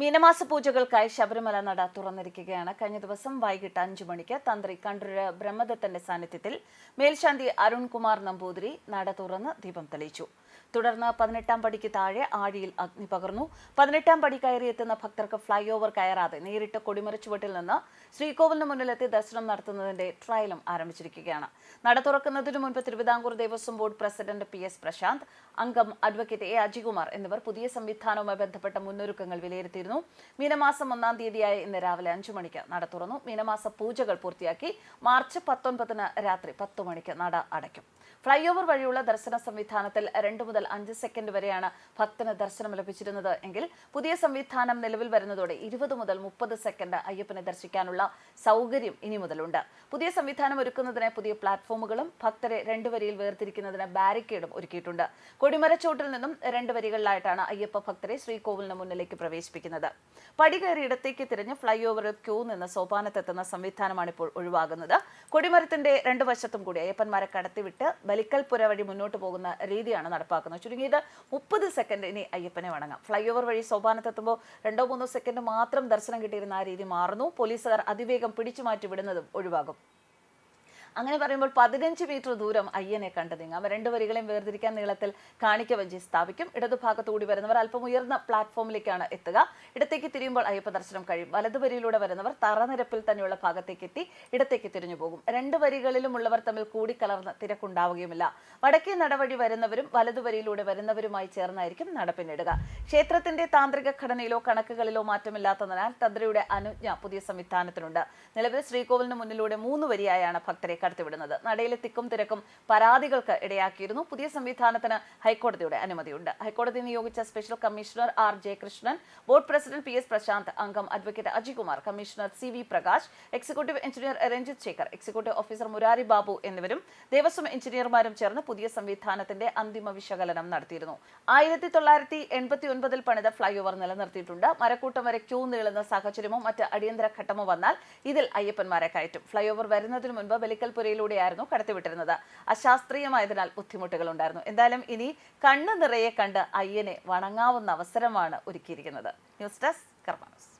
മീനമാസ പൂജകൾക്കായി ശബരിമല നട തുറന്നിരിക്കുകയാണ്. കഴിഞ്ഞ ദിവസം വൈകിട്ട് അഞ്ചു മണിക്ക് തന്ത്രി കണ്ടൂര് ബ്രഹ്മദത്തന്റെ സാന്നിധ്യത്തിൽ മേൽശാന്തി അരുൺകുമാർ നമ്പൂതിരി നട തുറന്ന് ദീപം തെളിയിച്ചു. തുടർന്ന് പതിനെട്ടാം പടിക്ക് താഴെ ആഴിയിൽ അഗ്നി പകർന്നു. പതിനെട്ടാം പടി കയറിയെത്തുന്ന ഭക്തർക്ക് ഫ്ലൈ ഓവർ കയറാതെ നേരിട്ട് കൊടിമരച്ചുവട്ടിൽ നിന്ന് ശ്രീകോവിലിന് മുന്നിലെത്തി ദർശനം നടത്തുന്നതിന്റെ ട്രയലും ആരംഭിച്ചിരിക്കുകയാണ്. നട തുറക്കുന്നതിനു മുൻപ് Thiruvithamkoor Devaswom board president P S Prasanth അംഗം അഡ്വക്കേറ്റ് എ അജികുമാർ എന്നിവർ പുതിയ സംവിധാനവുമായി ബന്ധപ്പെട്ട മുന്നൊരുക്കങ്ങൾ വിലയിരുത്തിയിരുന്നു മീനമാസം ഒന്നാം തീയതിയായ ഇന്ന് രാവിലെ അഞ്ചു മണിക്ക് നട തുറന്നു. മീനമാസ പൂജകൾ പൂർത്തിയാക്കി മാർച്ച് പത്തൊൻപതിന് രാത്രി പത്തു മണിക്ക് നട അടയ്ക്കും. ഫ്ലൈ ഓവർ വഴിയുള്ള ദർശന സംവിധാനത്തിൽ രണ്ട് മുതൽ അഞ്ച് സെക്കൻഡ് വരെയാണ് ഭക്തന് ദർശനം ലഭിച്ചിരുന്നത്. എങ്കിൽ പുതിയ സംവിധാനം നിലവിൽ വരുന്നതോടെ ഇരുപത് മുതൽ മുപ്പത് സെക്കൻഡ് അയ്യപ്പനെ ദർശിക്കാനുള്ള സൗകര്യം ഇനി മുതലുണ്ട്. പുതിയ സംവിധാനം ഒരുക്കുന്നതിന് പുതിയ പ്ലാറ്റ്ഫോമുകളും ഭക്തരെ രണ്ട് വരിയിൽ വേർതിരിക്കുന്നതിന് ബാരിക്കേഡും ഒരുക്കിയിട്ടുണ്ട്. കൊടിമരച്ചോട്ടിൽ നിന്നും രണ്ട് വരികളിലായിട്ടാണ് അയ്യപ്പ ഭക്തരെ ശ്രീകോവിലിന് മുന്നിലേക്ക് പ്രവേശിപ്പിക്കുന്നത്. പടി കയറി ഇടത്തേക്ക് തിരിഞ്ഞ് ഫ്ലൈ ഓവറിൽ ക്യൂ നിന്ന് സോപാനത്തെത്തുന്ന സംവിധാനമാണ് ഇപ്പോൾ ഒഴിവാകുന്നത്. കൊടിമരത്തിന്റെ രണ്ട് വശത്തും കൂടി അയ്യപ്പന്മാരെ കടത്തിവിട്ട് ബലിക്കൽപുര വഴി മുന്നോട്ട് പോകുന്ന രീതിയാണ് നടപ്പാക്കുന്നത്. ചുരുങ്ങിയത് മുപ്പത് സെക്കൻഡ് ഇനി അയ്യപ്പനെ വണങ്ങാം. ഫ്ലൈ ഓവർ വഴി സോപാനത്തെത്തുമ്പോൾ രണ്ടോ മൂന്നോ സെക്കൻഡ് മാത്രം ദർശനം കിട്ടിയിരുന്ന ആ രീതി മാറുന്നു. പോലീസുകാർ അതിവേഗം പിടിച്ചു മാറ്റി വിടുന്നതും ഒഴിവാകും. അങ്ങനെ പറയുമ്പോൾ പതിനഞ്ച് മീറ്റർ ദൂരം അയ്യനെ കണ്ടു നീങ്ങാം രണ്ട് വരികളെയും വേർതിരിക്കാൻ നീളത്തിൽ കാണിക്ക വഞ്ചി സ്ഥാപിക്കും. ഇടതുഭാഗത്തുകൂടി വരുന്നവർ അല്പം ഉയർന്ന പ്ലാറ്റ്ഫോമിലേക്കാണ് എത്തുക. ഇടത്തേക്ക് തിരിയുമ്പോൾ അയ്യപ്പ ദർശനം കഴിയും. വലതു വരിയിലൂടെ വരുന്നവർ തറനിരപ്പിൽ തന്നെയുള്ള ഭാഗത്തേക്ക് എത്തി ഇടത്തേക്ക് തിരിഞ്ഞു പോകും. രണ്ട് വരികളിലുമുള്ളവർ തമ്മിൽ കൂടിക്കലർന്ന് തിരക്കുണ്ടാവുകയുമില്ല. വടക്കേ നടവഴി വരുന്നവരും വലതുവരിയിലൂടെ വരുന്നവരുമായി ചേർന്നായിരിക്കും നട പിന്നിടുക ക്ഷേത്രത്തിന്റെ താന്ത്രിക ഘടനയിലോ കണക്കുകളിലോ മാറ്റമില്ലാത്തതിനാൽ തന്ത്രിയുടെ അനുജ്ഞ പുതിയ സംവിധാനത്തിനുണ്ട്. നിലവിൽ ശ്രീകോവിലിന് മുന്നിലൂടെ മൂന്ന് വരിയായാണ് ഭക്തരെ കടത്തിവിടുന്നത്. നടയിലെ തിക്കും തിരക്കും പരാതികൾക്ക് ഇടയാക്കിയിരുന്നു. പുതിയ സംവിധാനത്തിന് ഹൈക്കോടതിയുടെ അനുമതിയുണ്ട്. ഹൈക്കോടതി നിയോഗിച്ച special commissioner R Jayakrishnan board president P S Prasanth അംഗം advocate Ajikumar commissioner C V Prakash executive engineer Ranjith Sekhar executive officer Murari Babu എന്നിവരും ദേവസ്വം എഞ്ചിനീയർമാരും ചേർന്ന് പുതിയ സംവിധാനത്തിന്റെ അന്തിമ വിശകലനം നടത്തിയിരുന്നു. ആയിരത്തി തൊള്ളായിരത്തി എൺപത്തി ഒൻപതിൽ പണിത ഫ്ലൈ ഓവർ നിലനിർത്തിയിട്ടുണ്ട്. മരക്കൂട്ടം വരെ ക്യൂ നീളുന്ന സാഹചര്യമോ മറ്റ് അടിയന്തര ഘട്ടമോ വന്നാൽ ഇതിൽ അയ്യപ്പന്മാരെ കയറ്റും. ഫ്ലൈ ഓവർ വരുന്നതിന് മുൻപ് ബലിക്കൽപുരയിലൂടെയായിരുന്നു കടത്തിവിട്ടിരുന്നത്. അശാസ്ത്രീയമായതിനാൽ ബുദ്ധിമുട്ടുകൾ ഉണ്ടായിരുന്നു എന്തായാലും ഇനി കണ്ണു നിറയെ കണ്ട് അയ്യനെ വണങ്ങാവുന്ന അവസരമാണ് ഒരുക്കിയിരിക്കുന്നത്. News desk കർമാനസ്.